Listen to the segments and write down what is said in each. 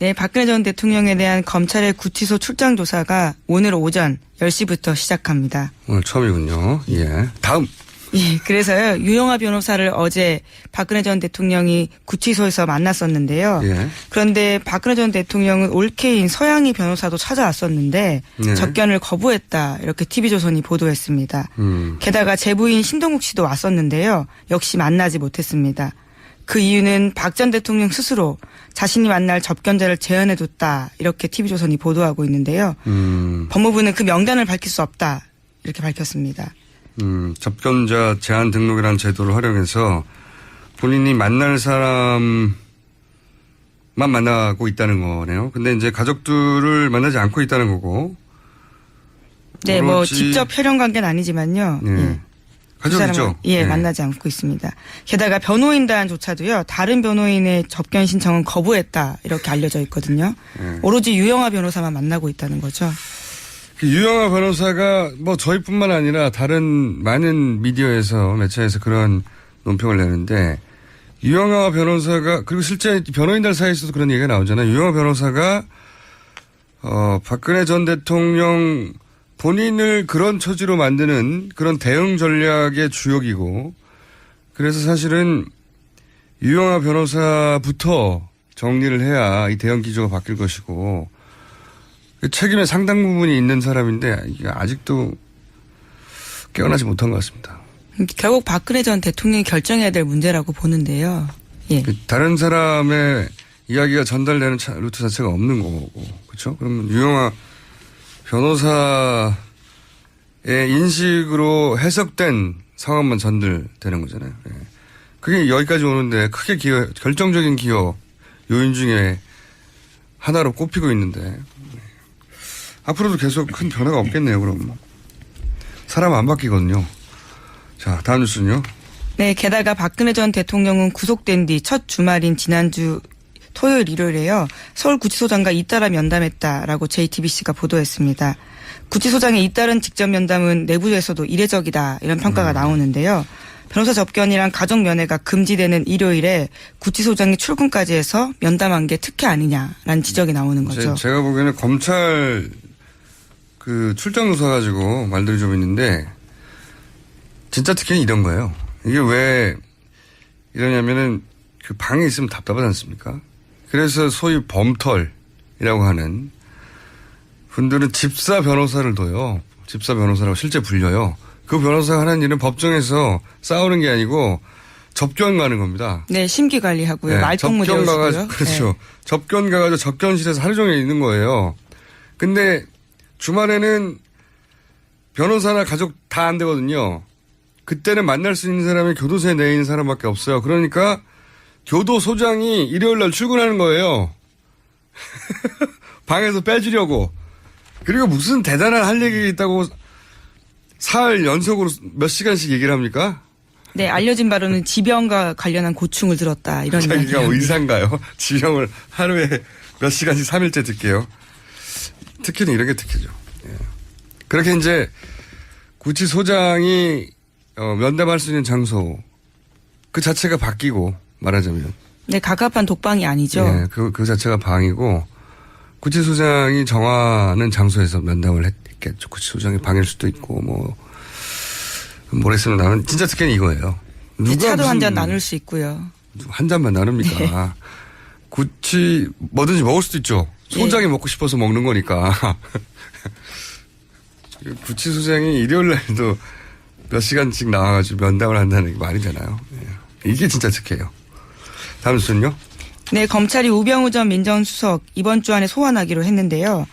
네, 박근혜 전 대통령에 대한 검찰의 구치소 출장 조사가 오늘 오전 10시부터 시작합니다. 오늘 처음이군요. 예. 다음. 예, 그래서요, 유영아 변호사를 어제 박근혜 전 대통령이 구치소에서 만났었는데요. 예. 그런데 박근혜 전 대통령은 올케인 서양희 변호사도 찾아왔었는데 네. 접견을 거부했다. 이렇게 TV조선이 보도했습니다. 음. 게다가 제부인 신동국 씨도 왔었는데요. 역시 만나지 못했습니다. 그 이유는 박 전 대통령 스스로 자신이 만날 접견자를 제안해뒀다. 이렇게 TV조선이 보도하고 있는데요. 음. 법무부는 그 명단을 밝힐 수 없다. 이렇게 밝혔습니다. 음. 접견자 제한 등록이라는 제도를 활용해서 본인이 만날 사람만 만나고 있다는 거네요. 근데 이제 가족들을 만나지 않고 있다는 거고. 네, 뭐 직접 혈연 관계는 아니지만요. 예. 예. 그 가족이죠. 사람은, 예, 만나지 않고 있습니다. 게다가 변호인단조차도요, 다른 변호인의 접견 신청은 거부했다, 이렇게 알려져 있거든요. 예. 오로지 유영아 변호사만 만나고 있다는 거죠. 그 유영아 변호사가 뭐 저희뿐만 아니라 다른 많은 미디어에서 매체에서 그런 논평을 내는데 유영아 변호사가 그리고 실제 변호인들 사이에서도 그런 얘기가 나오잖아요. 유영아 변호사가 어 박근혜 전 대통령 본인을 그런 처지로 만드는 그런 대응 전략의 주역이고 그래서 사실은 유영아 변호사부터 정리를 해야 이 대응 기조가 바뀔 것이고 그 책임의 상당 부분이 있는 사람인데 이게 아직도 깨어나지 못한 것 같습니다. 결국 박근혜 전 대통령이 결정해야 될 문제라고 보는데요. 예. 그 다른 사람의 이야기가 전달되는 차- 루트 자체가 없는 거고, 그렇죠? 그러면 유영아 변호사의 인식으로 해석된 상황만 전달되는 거잖아요. 예. 그게 여기까지 오는데 크게 기여, 결정적인 기여 요인 중에 하나로 꼽히고 있는데 예. 앞으로도 계속 큰 변화가 없겠네요. 그럼 사람 안 바뀌거든요. 자 다음 뉴스는요. 네, 게다가 박근혜 전 대통령은 구속된 뒤 첫 주말인 지난주 토요일 일요일에요. 서울 구치소장과 잇따라 면담했다라고 JTBC가 보도했습니다. 구치소장의 잇따른 직접 면담은 내부에서도 이례적이다 이런 평가가 나오는데요. 변호사 접견이랑 가족 면회가 금지되는 일요일에 구치소장이 출근까지 해서 면담한 게 특혜 아니냐라는 지적이 나오는 거죠. 제, 가 보기에는 검찰 그 출장 조사 가지고 말들이 좀 있는데 진짜 특혜는 이런 거예요. 이게 왜 이러냐면은 그 방에 있으면 답답하지 않습니까? 그래서 소위 범털이라고 하는 분들은 집사 변호사를 둬요. 집사 변호사라고 실제 불려요. 그 변호사가 하는 일은 법정에서 싸우는 게 아니고 접견 가는 겁니다. 네, 심기 관리하고요. 네, 말동무 접견. 가가지고 그렇죠. 접견 가가지고 접견실에서 하루 종일 있는 거예요. 근데 주말에는 변호사나 가족 다 안 되거든요. 그때는 만날 수 있는 사람이 교도소에 내 있는 사람밖에 없어요. 그러니까 교도소장이 일요일 날 출근하는 거예요. 방에서 빼주려고. 그리고 무슨 대단한 할 얘기 있다고 사흘 연속으로 몇 시간씩 얘기를 합니까? 네, 알려진 바로는 지병과 관련한 고충을 들었다 이런 자기가 이야기가 의사인가요? 지형을 하루에 몇 시간씩 3일째 듣게요. 특히는 이런 게 특혜죠. 예. 그렇게 이제 구치소장이 어, 면담할 수 있는 장소 그 자체가 바뀌고 말하자면 네, 가깝한 독방이 아니죠. 예, 그, 그 자체가 방이고 구치소장이 정하는 장소에서 면담을 했겠죠. 구치소장이 방일 수도 있고 뭐 모르겠으면 나는 진짜 특혜는 이거예요. 네, 차도 한 잔 나눌 수 있고요. 한 잔만 나눕니까? 구치 뭐든지 먹을 수도 있죠. 소장이 먹고 싶어서 먹는 거니까. 구치 소장이 일요일 날도 몇 시간씩 나와가지고 면담을 한다는 게 말이 되나요? 예. 이게 진짜 특혜예요. 다음 순요? 네, 검찰이 우병우 전 민정수석 이번 주 안에 소환하기로 했는데요.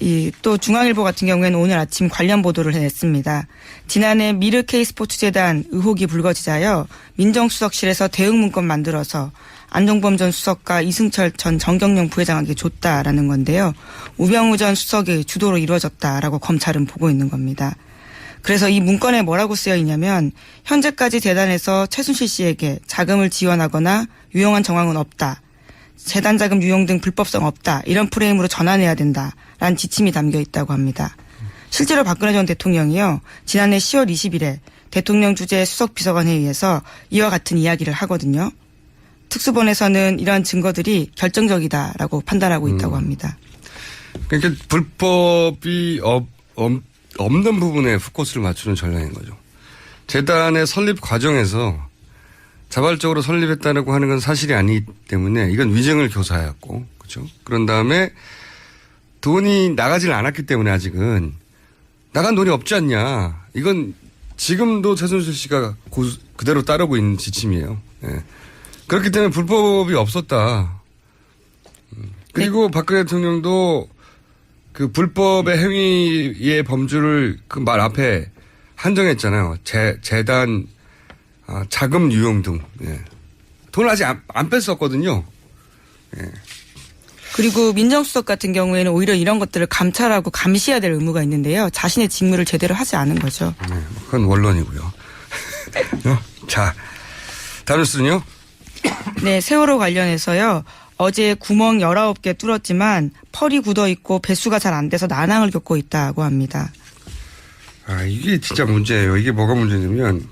이, 또 중앙일보 같은 경우에는 오늘 아침 관련 보도를 냈습니다. 지난해 미르 K스포츠 재단 의혹이 불거지자요. 민정수석실에서 대응 문건 만들어서 안종범 전 수석과 이승철 전 정경영 부회장에게 줬다라는 건데요. 우병우 전 수석의 주도로 이루어졌다라고 검찰은 보고 있는 겁니다. 그래서 이 문건에 뭐라고 쓰여 있냐면 현재까지 재단에서 최순실 씨에게 자금을 지원하거나 유용한 정황은 없다. 재단 자금 유용 등 불법성 없다. 이런 프레임으로 전환해야 된다 라는 지침이 담겨 있다고 합니다. 실제로 박근혜 전 대통령이요. 지난해 10월 20일에 대통령 주재 수석 비서관 회의에서 이와 같은 이야기를 하거든요. 특수본에서는 이러한 증거들이 결정적이다라고 판단하고 음. 있다고 합니다. 그러니까 불법이 없, 없, 없는 부분에 포커스를 맞추는 전략인 거죠. 재단의 설립 과정에서 자발적으로 설립했다고 하는 건 사실이 아니기 때문에 이건 위증을 교사했고, 그렇죠? 그런 다음에 돈이 나가질 않았기 때문에 아직은 나간 돈이 없지 않냐. 이건 지금도 최순실 씨가 고, 그대로 따르고 있는 지침이에요. 예. 그렇기 때문에 불법이 없었다. 음. 그리고 박근혜 대통령도 그 불법의 행위의 범주를 그 말 앞에 한정했잖아요. 재, 재단, 아, 자금 유용 등. 예. 돈을 아직 안, 안 뺐었거든요. 그리고 민정수석 같은 경우에는 오히려 이런 것들을 감찰하고 감시해야 될 의무가 있는데요. 자신의 직무를 제대로 하지 않은 거죠. 네, 그건 원론이고요. 어? 자, 다음 뉴스는요? 네, 세월호 관련해서요. 어제 구멍 19개 뚫었지만 펄이 굳어 있고 배수가 잘 안 돼서 난항을 겪고 있다고 합니다. 아, 이게 진짜 문제예요. 이게 뭐가 문제냐면,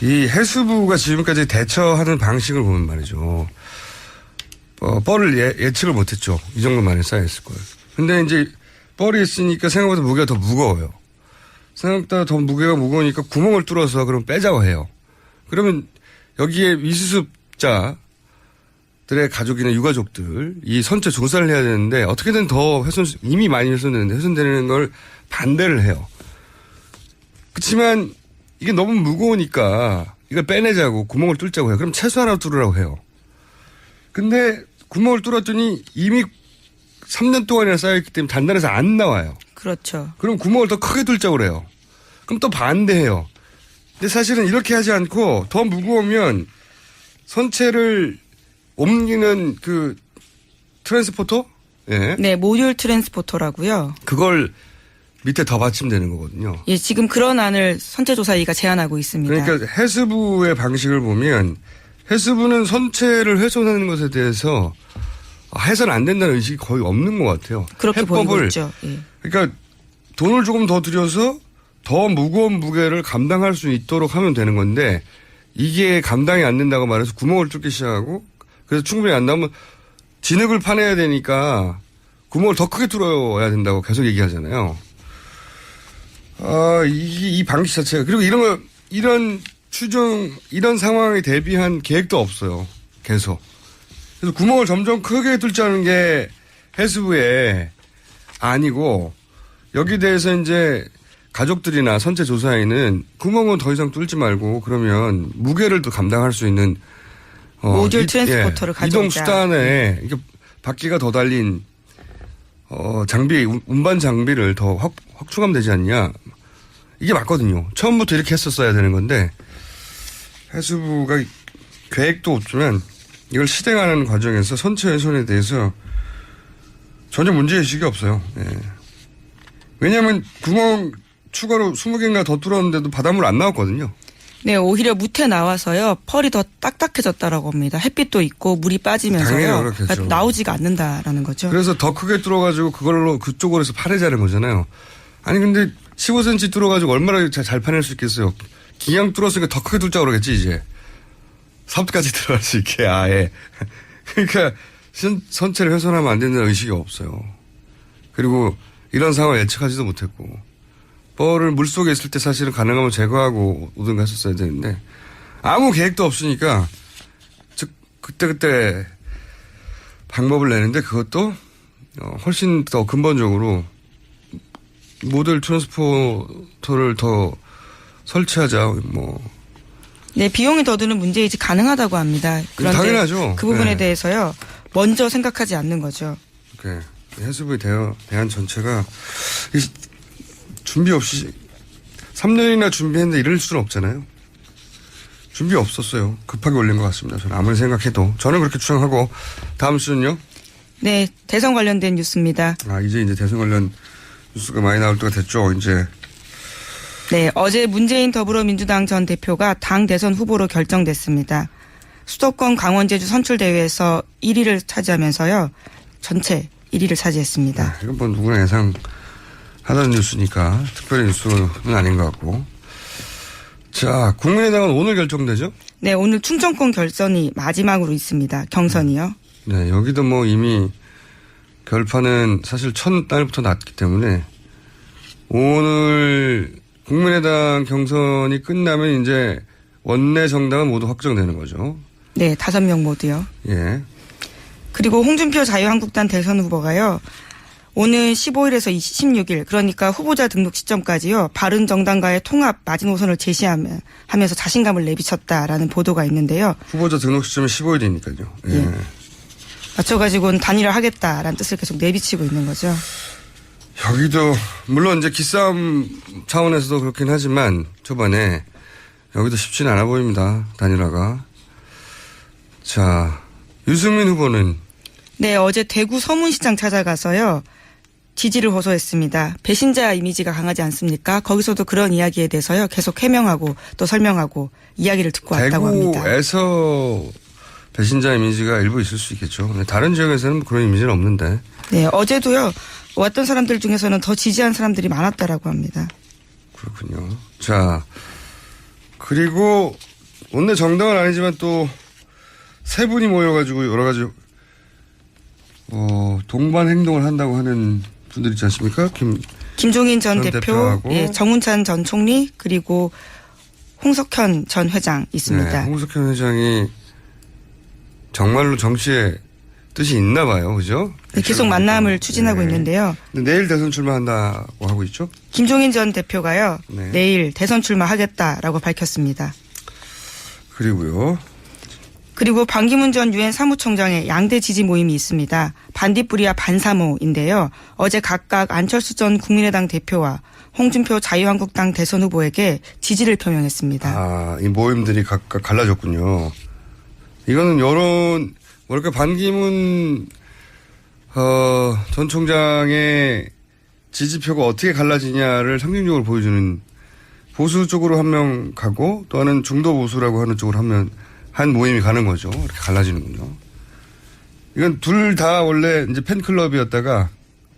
이 해수부가 지금까지 대처하는 방식을 보면 말이죠. 어, 뻘을 예, 예측을 못했죠. 이 정도만에 쌓여있을 거예요. 근데 이제 뻘이 있으니까 생각보다 무게가 더 무거워요. 생각보다 더 무게가 무거우니까 구멍을 뚫어서 그럼 빼자고 해요. 그러면 여기에 미수습자 들의 가족이나 유가족들 이 선체 조사를 해야 되는데 어떻게든 더 훼손 이미 많이 훼손되는데 훼손되는 걸 반대를 해요. 그렇지만 이게 너무 무거우니까 이걸 빼내자고 구멍을 뚫자고 해요. 그럼 최소 하나 뚫으라고 해요. 근데 구멍을 뚫었더니 이미 3년 동안이나 쌓여있기 때문에 단단해서 안 나와요. 그렇죠. 그럼 구멍을 더 크게 뚫자고 그래요. 그럼 또 반대해요. 근데 사실은 이렇게 하지 않고 더 무거우면 선체를 옮기는 그 트랜스포터? 예. 네, 모듈 트랜스포터라고요. 그걸 밑에 더 받침되는 거거든요. 예, 지금 그런 안을 선체조사위가 제안하고 있습니다. 그러니까 해수부의 방식을 보면 해수부는 선체를 훼손하는 것에 대해서 해서는 안 된다는 의식이 거의 없는 것 같아요. 그렇게 보이고 해법을 있죠. 예. 그러니까 돈을 조금 더 들여서 더 무거운 무게를 감당할 수 있도록 하면 되는 건데 이게 감당이 안 된다고 말해서 구멍을 뚫기 시작하고 그래서 충분히 안 나오면 진흙을 파내야 되니까 구멍을 더 크게 뚫어야 된다고 계속 얘기하잖아요. 아, 이, 이 방식 자체가 그리고 이런 거 이런 추정 이런 상황에 대비한 계획도 없어요. 계속. 그래서 구멍을 점점 크게 뚫자는 게 해수부의 아니고 여기 대해서 이제 가족들이나 선체 조사에는 구멍은 더 이상 뚫지 말고 그러면 무게를 또 감당할 수 있는 모듈 이- 트랜스포터를 예, 이동 가져오자. 수단에 이게 바퀴가 더 달린 어, 장비 운- 운반 장비를 더 확, 확충하면 되지 않냐 이게 맞거든요. 처음부터 이렇게 했었어야 되는 건데 해수부가 계획도 없지만 이걸 실행하는 과정에서 선체 훼손에 대해서 전혀 문제의식이 없어요. 예. 왜냐하면 구멍 추가로 20개인가 더 뚫었는데도 바닷물 안 나왔거든요. 네, 오히려 무태 나와서요. 펄이 더 딱딱해졌다라고 합니다. 햇빛도 있고 물이 빠지면서요. 그렇겠죠. 그러니까 나오지가 않는다라는 거죠. 그래서 더 크게 뚫어가지고 그걸로 그쪽으로 해서 파내자는 거잖아요. 아니 근데 15cm 뚫어가지고 얼마나 잘, 잘 파낼 수 있겠어요. 기양 뚫었으니까 더 크게 뚫자 그러겠지 이제. 3까지 들어갈 수 있게 아예. 그러니까 선, 선체를 훼손하면 안 된다는 의식이 없어요. 그리고 이런 상황을 예측하지도 못했고 뻘을 물속에 있을 때 사실은 가능하면 제거하고 오든가 했었어야 되는데 아무 계획도 없으니까 즉 그때그때 방법을 내는데 그것도 어, 훨씬 더 근본적으로 모델 트랜스포터를 더 설치하자 뭐 네, 비용이 더 드는 문제이지 가능하다고 합니다. 그런데 당연하죠. 그 부분에 네. 대해서요. 먼저 생각하지 않는 거죠. 이렇게 해수부의 대화, 대안 전체가 이 준비 없이 3년이나 준비했는데 이럴 수는 없잖아요. 준비 없었어요. 급하게 올린 것 같습니다. 저는 아무리 생각해도 저는 그렇게 추정하고 다음 수는요. 네, 대선 관련된 뉴스입니다. 아 이제 이제 대선 관련 뉴스가 많이 나올 때가 됐죠. 이제 네, 어제 문재인 더불어민주당 전 대표가 당 대선 후보로 결정됐습니다. 수도권 강원 제주 선출 대회에서 1위를 차지하면서요. 전체 1위를 차지했습니다. 아, 이건 뭐 누구나 예상 하던 뉴스니까 특별히 뉴스는 아닌 것 같고 자, 국민의당은 오늘 결정되죠? 네, 오늘 충청권 결선이 마지막으로 있습니다. 경선이요. 네, 여기도 뭐 이미 결판은 사실 첫날부터 났기 때문에 오늘 국민의당 경선이 끝나면 이제 원내 정당은 모두 확정되는 거죠. 네, 다섯 명 모두요. 예. 그리고 홍준표 자유한국당 대선 후보가요. 오늘 15일에서 26일 그러니까 후보자 등록 시점까지요. 바른 정당과의 통합 마지노선을 제시하며 하면서 자신감을 내비쳤다라는 보도가 있는데요. 후보자 등록 시점이 15일이니까요. 예. 예. 맞춰가지고는 단일화하겠다라는 뜻을 계속 내비치고 있는 거죠. 여기도 물론 이제 기싸움 차원에서도 그렇긴 하지만 초반에 여기도 쉽지는 않아 보입니다. 단일화가. 자, 유승민 후보는 네, 어제 대구 서문시장 찾아가서요. 지지를 호소했습니다. 배신자 이미지가 강하지 않습니까? 거기서도 그런 이야기에 대해서요. 계속 해명하고 또 설명하고 이야기를 듣고 왔다고 합니다. 대구에서 배신자 이미지가 일부 있을 수 있겠죠. 다른 지역에서는 그런 이미지는 없는데. 네, 어제도요. 왔던 사람들 중에서는 더 지지한 사람들이 많았다라고 합니다. 그렇군요. 자, 그리고 원내 정당은 아니지만 또 세 분이 모여가지고 여러 가지 어, 동반 행동을 한다고 하는 분들 있지 않습니까? 김, 김종인 전 전 대표, 예, 정운찬 전 총리 그리고 홍석현 전 회장 있습니다. 네, 홍석현 회장이 정말로 정치에 뜻이 있나 봐요. 그죠? 네, 계속 만남을 추진하고 네. 있는데요. 내일 대선 출마한다고 하고 있죠? 김종인 전 대표가요. 네. 내일 대선 출마하겠다라고 밝혔습니다. 그리고요. 그리고 반기문 전 유엔 사무총장의 양대 지지 모임이 있습니다. 반딧불이와 반사모인데요. 어제 각각 안철수 전 국민의당 대표와 홍준표 자유한국당 대선 후보에게 지지를 표명했습니다. 아, 이 모임들이 각각 갈라졌군요. 이거는 여론, 뭐랄까, 반기문, 어, 전 총장의 지지표가 어떻게 갈라지냐를 상징적으로 보여주는 보수 쪽으로 한 명 가고 또 하나는 중도 보수라고 하는 쪽으로 한 명, 한 모임이 가는 거죠. 이렇게 갈라지는군요. 이건 둘 다 원래 이제 팬클럽이었다가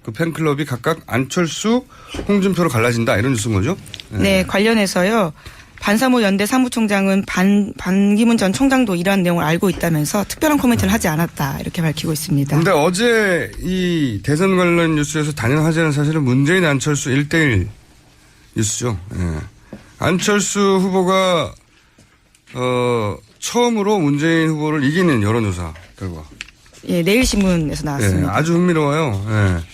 그 팬클럽이 각각 안철수, 홍준표로 갈라진다 이런 뉴스인 거죠? 네, 관련해서요. 반사모 연대 사무총장은 반, 반기문 전 총장도 이러한 내용을 알고 있다면서 특별한 코멘트를 하지 않았다 이렇게 밝히고 있습니다. 근데 어제 이 대선 관련 뉴스에서 단연 화제는 사실은 문재인 안철수 1대1 뉴스죠. 예. 안철수 후보가 어 처음으로 문재인 후보를 이기는 여론조사 결과. 예, 내일신문에서 예, 나왔습니다. 아주 흥미로워요. 예.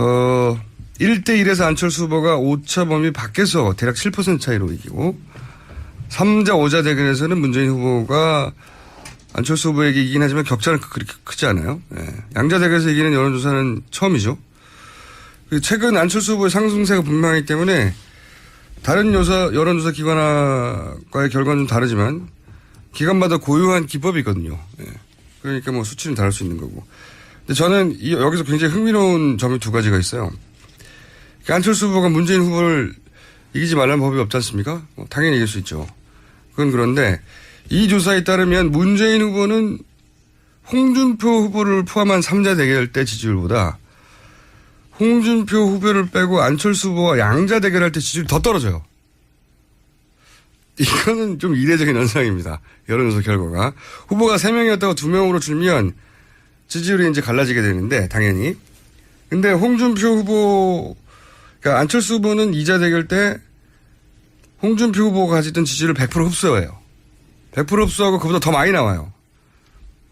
어 1대1에서 안철수 후보가 오차 범위 밖에서 대략 7% 차이로 이기고 3자 5자 대결에서는 문재인 후보가 안철수 후보에게 이긴 하지만 격차는 그- 그렇게 크지 않아요. 예. 양자 대결에서 이기는 여론조사는 처음이죠. 그리고 최근 안철수 후보의 상승세가 분명하기 때문에 다른 요사, 여론조사 기관과의 결과는 좀 다르지만 기관마다 고유한 기법이 있거든요. 예. 그러니까 뭐 수치는 다를 수 있는 거고. 근데 저는 이- 여기서 굉장히 흥미로운 점이 두 가지가 있어요. 그러니까 안철수 후보가 문재인 후보를 이기지 말라는 법이 없지 않습니까? 뭐 당연히 이길 수 있죠. 그건 그런데 이 조사에 따르면 문재인 후보는 홍준표 후보를 포함한 3자 대결 때 지지율보다 홍준표 후보를 빼고 안철수 후보와 양자 대결할 때 지지율이 더 떨어져요. 이거는 좀 이례적인 현상입니다. 여론조사 결과가. 후보가 3명이었다가 2명으로 줄면 지지율이 이제 갈라지게 되는데, 당연히. 근데 홍준표 후보, 그러니까 안철수 후보는 2자 대결 때 홍준표 후보가 가지던 지지율을 100% 흡수해요. 100% 흡수하고 그보다 더 많이 나와요.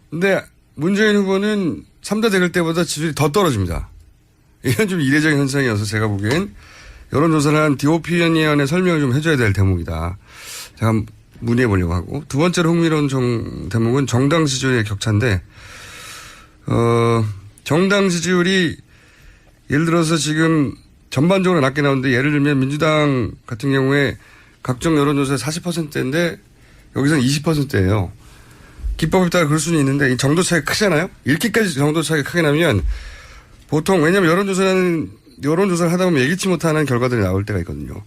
근데 문재인 후보는 3자 대결 때보다 지지율이 더 떨어집니다. 이건 좀 이례적인 현상이어서 제가 보기엔 여론조사를 한 디오피니언의 설명을 좀 해줘야 될 대목이다. 제가 문의해 보려고 하고 두 번째로 흥미로운 정, 대목은 정당 지지율의 격차인데 어, 정당 지지율이 예를 들어서 지금 전반적으로 낮게 나오는데 예를 들면 민주당 같은 경우에 각종 여론조사 40%인데 여기서는 20%예요. 기법에 따라 그럴 수는 있는데 이 정도 차이가 크잖아요. 이렇게까지 정도 차이가 크게 나면 보통 왜냐하면 여론조사는 여론조사를 하다 보면 예기치 못하는 결과들이 나올 때가 있거든요.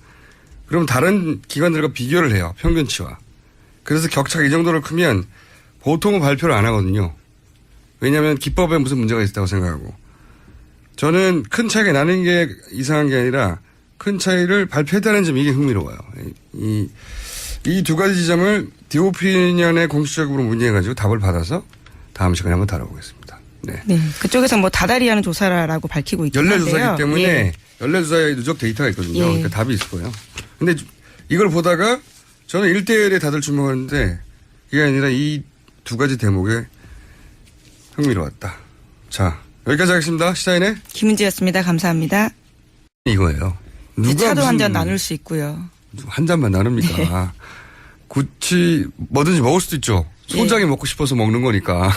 그럼 다른 기관들과 비교를 해요. 평균치와. 그래서 격차가 이 정도로 크면 보통은 발표를 안 하거든요. 왜냐하면 기법에 무슨 문제가 있다고 생각하고. 저는 큰 차이가 나는 게 이상한 게 아니라 큰 차이를 발표했다는 점이 이게 흥미로워요. 이, 이 두 가지 지점을 디오피니언에 공식적으로 문의해가지고 답을 받아서 다음 시간에 한번 다뤄보겠습니다. 네. 네, 그쪽에서 뭐 다달이 하는 조사라고 밝히고 있긴 연례. 조사이기 때문에 예. 연례 조사에 누적 데이터가 있거든요. 예. 그러니까 답이 있을 거예요. 근데 이걸 보다가 저는 1대1에 다들 주목하는데 이게 아니라 이 두 가지 대목에 흥미로웠다. 자, 여기까지 하겠습니다. 시사인의 김은지였습니다. 감사합니다. 이거예요. 누가 차도 한 잔 나눌 수 있고요. 한 잔만 나눕니까? 구치 뭐든지 먹을 수도 있죠. 소장이 먹고 싶어서 먹는 거니까.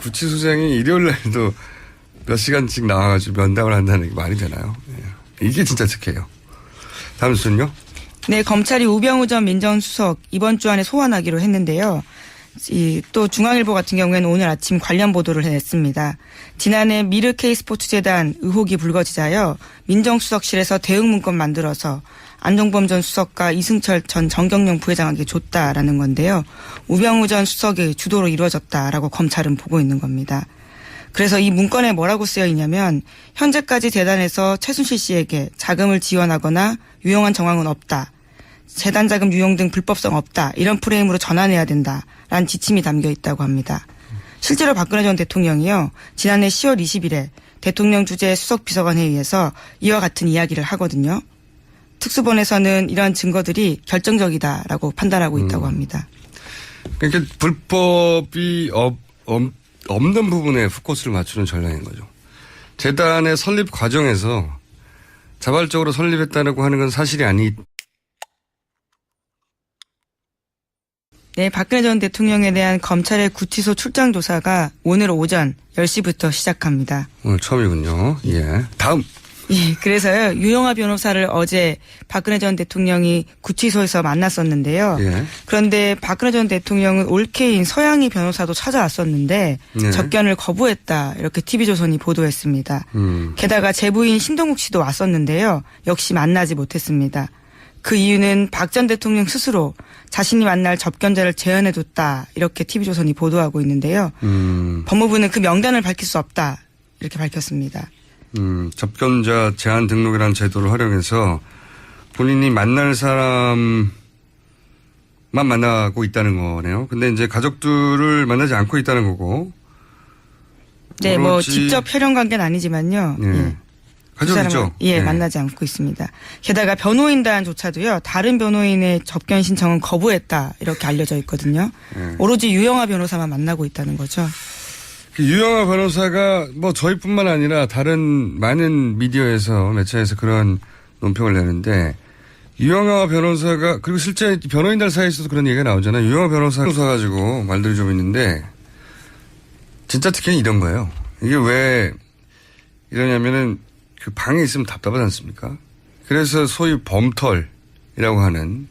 구치 소장이 일요일 날도 몇 시간씩 나와가지고 면담을 한다는 게 말이 되나요? 예. 이게 진짜 특혜예요. 다음 순요. 네, 검찰이 우병우 전 민정수석 이번 주 안에 소환하기로 했는데요. 이 또 중앙일보 같은 경우에는 오늘 아침 관련 보도를 해냈습니다. 지난해 미르 K스포츠재단 의혹이 불거지자요. 민정수석실에서 대응 문건 만들어서 안종범 전 수석과 이승철 전 정경영 부회장에게 줬다라는 건데요. 우병우 전 수석의 주도로 이루어졌다라고 검찰은 보고 있는 겁니다. 그래서 이 문건에 뭐라고 쓰여 있냐면 현재까지 재단에서 최순실 씨에게 자금을 지원하거나 유용한 정황은 없다. 재단 자금 유용 등 불법성 없다. 이런 프레임으로 전환해야 된다 라는 지침이 담겨 있다고 합니다. 실제로 박근혜 전 대통령이요. 지난해 10월 20일에 대통령 주재 수석 비서관 회의에서 이와 같은 이야기를 하거든요. 특수본에서는 이러한 증거들이 결정적이다라고 판단하고 있다고 합니다. 그러니까 불법이 없, 없, 없는 부분에 포커스를 맞추는 전략인 거죠. 재단의 설립 과정에서 자발적으로 설립했다고 하는 건 사실이 아니, 네, 박근혜 전 대통령에 대한 검찰의 구치소 출장 조사가 오늘 오전 10시부터 시작합니다. 오늘 처음이군요. 예. 다음. 예, 그래서요, 유영아 변호사를 어제 박근혜 전 대통령이 구치소에서 만났었는데요. 예. 그런데 박근혜 전 대통령은 올케인 서양희 변호사도 찾아왔었는데 네. 접견을 거부했다. 이렇게 TV조선이 보도했습니다. 음. 게다가 제부인 신동욱 씨도 왔었는데요. 역시 만나지 못했습니다. 그 이유는 박 전 대통령 스스로 자신이 만날 접견자를 제안해뒀다. 이렇게 TV조선이 보도하고 있는데요. 음, 법무부는 그 명단을 밝힐 수 없다. 이렇게 밝혔습니다. 음, 접견자 제한 등록이라는 제도를 활용해서 본인이 만날 사람만 만나고 있다는 거네요. 근데 이제 가족들을 만나지 않고 있다는 거고. 네, 뭐. 직접 혈연 관계는 아니지만요. 예. 예. 두 가족이죠? 사람은, 예, 만나지 않고 있습니다. 게다가 변호인단조차도요, 다른 변호인의 접견 신청은 거부했다, 이렇게 알려져 있거든요. 예. 오로지 유영아 변호사만 만나고 있다는 거죠. 그 유영아 변호사가 뭐 저희뿐만 아니라 다른 많은 미디어에서 매체에서 그런 논평을 내는데 유영아 변호사가 그리고 실제 변호인들 사이에서도 그런 얘기가 나오잖아요. 유영아 변호사 변호사 가지고 말들이 좀 있는데 진짜 특히는 이런 거예요. 이게 왜 이러냐면은 그 방에 있으면 답답하지 않습니까? 그래서 소위 범털이라고 하는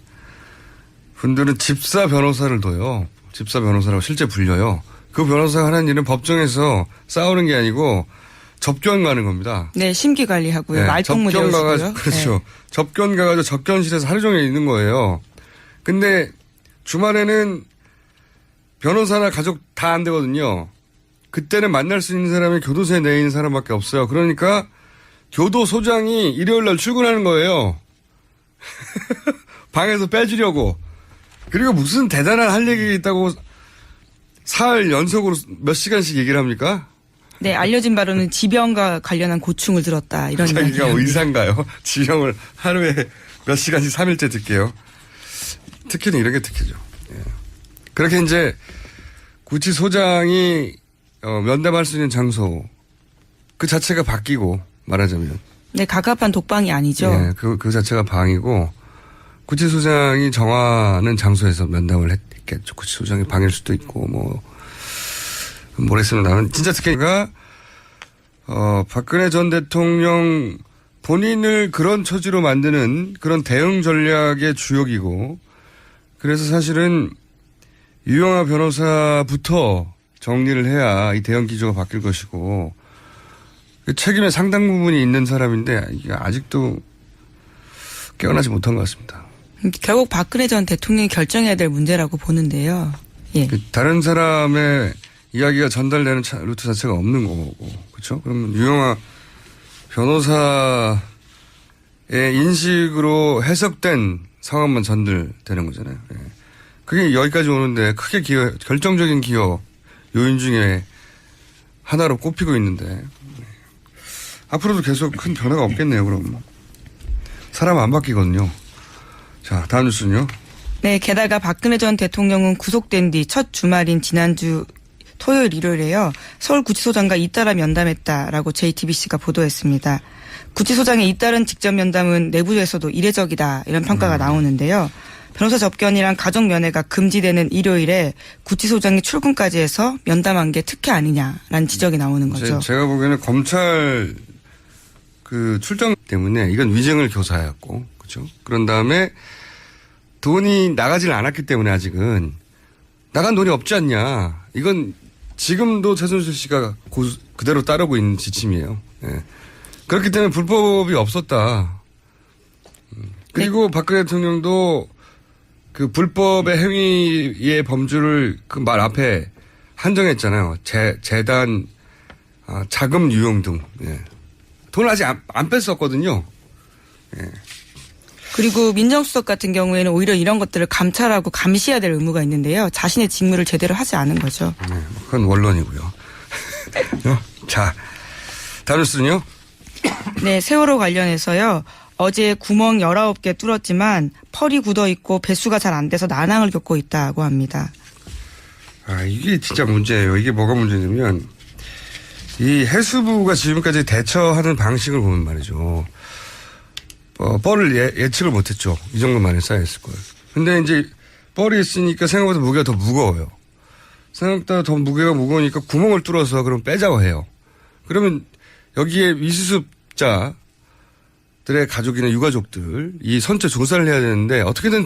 분들은 집사 변호사를 둬요. 집사 변호사라고 실제 불려요. 그 변호사가 하는 일은 법정에서 싸우는 게 아니고 접견 가는 겁니다. 네, 심기 관리하고요. 네, 말동무 접견. 가가지고 그렇죠. 접견 가가지고 접견실에서 하루 종일 있는 거예요. 근데 주말에는 변호사나 가족 다 안 되거든요. 그때는 만날 수 있는 사람이 교도소에 내 있는 사람밖에 없어요. 그러니까 교도소장이 일요일 날 출근하는 거예요. 방에서 빼주려고. 그리고 무슨 대단한 할 얘기 있다고 사흘 연속으로 몇 시간씩 얘기를 합니까? 네, 알려진 바로는 지병과 관련한 고충을 들었다. 이런 자기가 이야기가 의사인가요? 지형을 하루에 몇 시간씩 3일째 듣게요. 특히는 이런 게 특히죠. 예. 그렇게 이제 구치 소장이 어, 면담할 수 있는 장소 그 자체가 바뀌고 말하자면 네, 가깝한 독방이 아니죠. 예, 그, 그 자체가 방이고 구치 소장이 정하는 장소에서 면담을 했 겠죠. 구치소장이 방일 수도 있고 뭐 모르겠습니다. 나는 진짜 특히가 어, 박근혜 전 대통령 본인을 그런 처지로 만드는 그런 대응 전략의 주역이고 그래서 사실은 유영아 변호사부터 정리를 해야 이 대응 기조가 바뀔 것이고 그 책임의 상당 부분이 있는 사람인데 이게 아직도 깨어나지 못한 것 같습니다. 결국 박근혜 전 대통령이 결정해야 될 문제라고 보는데요. 예. 그 다른 사람의 이야기가 전달되는 차- 루트 자체가 없는 거고, 그렇죠? 그러면 유영아 변호사의 인식으로 해석된 상황만 전달되는 거잖아요. 예. 그게 여기까지 오는데 크게 기여, 결정적인 기여 요인 중에 하나로 꼽히고 있는데 네. 앞으로도 계속 큰 변화가 없겠네요. 그럼 사람 안 바뀌거든요. 자 다음 뉴스는요. 네, 게다가 박근혜 전 대통령은 구속된 뒤 첫 주말인 지난주 토요일 일요일에요. 서울구치소장과 잇따라 면담했다라고 JTBC가 보도했습니다. 구치소장의 잇따른 직접 면담은 내부에서도 이례적이다 이런 평가가 나오는데요. 변호사 접견이랑 가족 면회가 금지되는 일요일에 구치소장이 출근까지 해서 면담한 게 특혜 아니냐라는 지적이 나오는 거죠. 제, 가 보기에는 검찰 그 출정 때문에 이건 위증을 교사했고 그렇죠. 그런 다음에 돈이 나가질 않았기 때문에 아직은 나간 돈이 없지 않냐. 이건 지금도 최순실 씨가 고, 그대로 따르고 있는 지침이에요. 예. 그렇기 때문에 불법이 없었다. 음. 그리고 박근혜 대통령도 그 불법의 행위의 범주를 그 말 앞에 한정했잖아요. 재, 재단 아, 자금 유용 등. 예. 돈을 아직 안, 안 뺐었거든요. 그리고 민정수석 같은 경우에는 오히려 이런 것들을 감찰하고 감시해야 될 의무가 있는데요. 자신의 직무를 제대로 하지 않은 거죠. 네, 그건 원론이고요. 어? 자, 다음 뉴스는요? 네, 세월호 관련해서요. 어제 구멍 19개 뚫었지만 펄이 굳어 있고 배수가 잘 안 돼서 난항을 겪고 있다고 합니다. 아, 이게 진짜 문제예요. 이게 뭐가 문제냐면, 이 해수부가 지금까지 대처하는 방식을 보면 말이죠. 어, 뻘을 예, 예측을 못했죠. 이 정도만에 쌓여있을 거예요. 근데 이제 뻘이 있으니까 생각보다 무게가 더 무거워요. 생각보다 더 무게가 무거우니까 구멍을 뚫어서 그럼 빼자고 해요. 그러면 여기에 미수습자들의 가족이나 유가족들 이 선체 조사를 해야 되는데 어떻게든 더